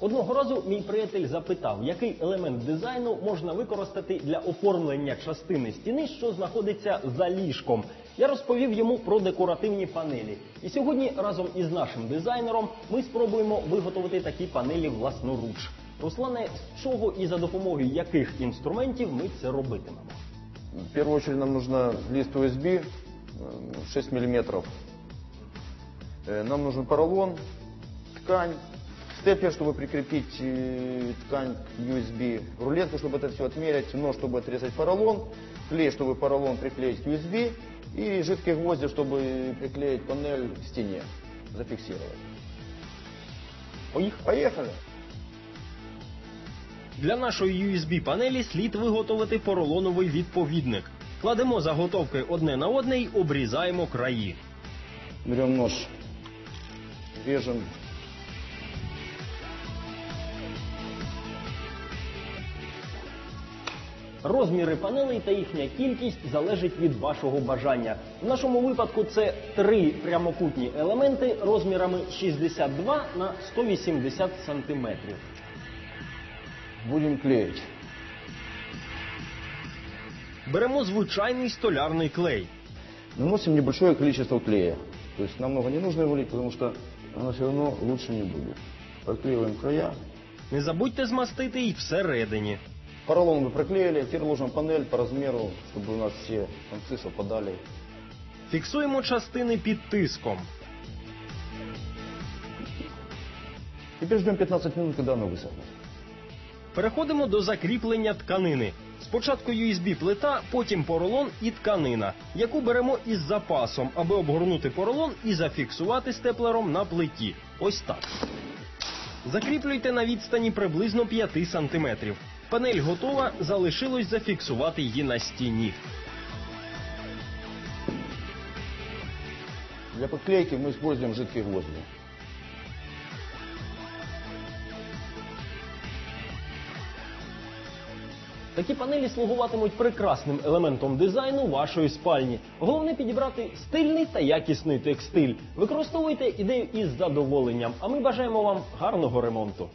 Одного разу мій приятель запитав, який елемент дизайну можна використати для оформлення частини стіни, що знаходиться за ліжком. Я розповів йому про декоративні панелі. І сьогодні разом із нашим дизайнером ми спробуємо виготовити такі панелі власноруч. Руслане, з чого і за допомогою яких інструментів ми це робитимемо? В первую очередь нам нужно лист USB э, 6 миллиметров. Э, Нам нужен поролон, ткань, степлер, чтобы прикрепить э, ткань к USB, рулетку, чтобы это все отмерить, нож, чтобы отрезать поролон, клей, чтобы поролон приклеить к USB и жидкие гвозди, чтобы приклеить панель к стене, зафиксировать. Поїхали. Поехали! Для нашої USB-панелі слід виготовити поролоновий відповідник. Кладемо заготовки одне на одне і обрізаємо краї. Берем нож, режем Розміри панелей та їхня кількість залежить від вашого бажання. В нашому випадку це три прямокутні елементи розмірами 62 на 180 сантиметрів. будем клеить. Беремо звичайний столярний клей. Наносим небольшое количество клея. То есть нам много не нужно его лить, потому что оно все равно лучше не будет. Проклеиваем края. Не забудьте змастити і всередині. Поролон мы проклеили, теперь ложим панель по размеру, чтобы у нас все концы совпадали. Фіксуємо частини під тиском. Теперь ждем 15 минут, когда оно высохнет. Переходимо до закріплення тканини. Спочатку USB-плита, потім поролон і тканина, яку беремо із запасом, аби обгорнути поролон і зафіксувати степлером на плиті. Ось так. Закріплюйте на відстані приблизно 5 см. Панель готова, залишилось зафіксувати її на стіні. Для подклейки мы используем жидкие гвозди. Такі панелі слугуватимуть прекрасним елементом дизайну вашої спальні. Головне підібрати стильний та якісний текстиль. Використовуйте ідею із задоволенням. А ми бажаємо вам гарного ремонту.